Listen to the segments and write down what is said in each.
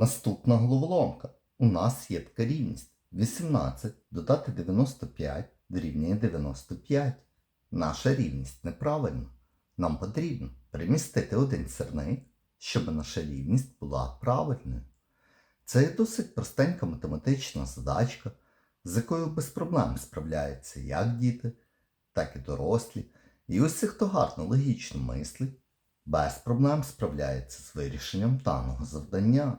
Наступна головоломка. У нас є така рівність. 18 додати 95 дорівнює 95. Наша рівність неправильна. Нам потрібно перемістити один сірник, щоб наша рівність була правильною. Це є досить простенька математична задачка, з якою без проблем справляються як діти, так і дорослі. І усі, хто гарно логічно мислить, без проблем справляється з вирішенням даного завдання.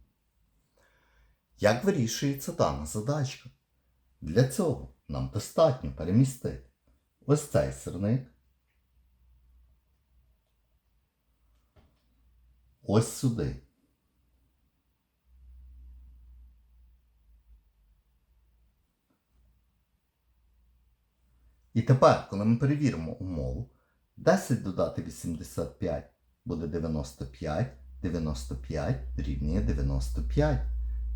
Як вирішується дана задачка? Для цього нам достатньо перемістити ось цей сирник, ось сюди. І тепер, коли ми перевіримо умову, 10 додати 85 буде 95, 95 дорівнює 95.